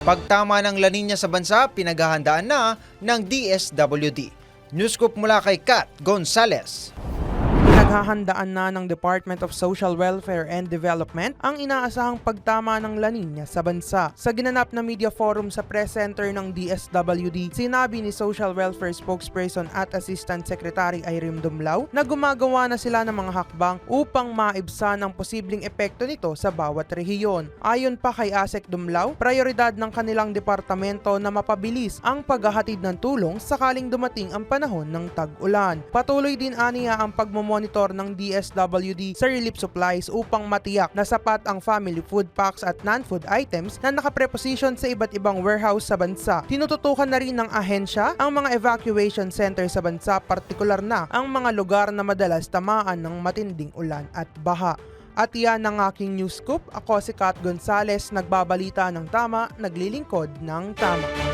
Pagtama ng La Nina sa bansa, pinaghahandaan na ng DSWD. Newscoop mula kay Kat Gonzales. Pinaghahandaan na ng Department of Social Welfare and Development ang inaasahang pagtama ng La Nina sa bansa. Sa ginanap na media forum sa press center ng DSWD, sinabi ni Social Welfare Spokesperson at Assistant Secretary Irene Dumlao na gumagawa na sila ng mga hakbang upang maibsan ang posibleng epekto nito sa bawat rehiyon. Ayon pa kay Asek Dumlao, prioridad ng kanilang departamento na mapabilis ang paghahatid ng tulong sakaling dumating ang panahon ng tag-ulan. Patuloy din aniya ang pagmomonitor ng DSWD sa relief supplies upang matiyak na sapat ang family food packs at non-food items na nakapreposition sa iba't ibang warehouse sa bansa. Tinututukan na rin ng ahensya ang mga evacuation center sa bansa, partikular na ang mga lugar na madalas tamaan ng matinding ulan at baha. At yan ang aking news scoop. Ako si Kat Gonzales, nagbabalita ng tama, naglilingkod ng tama.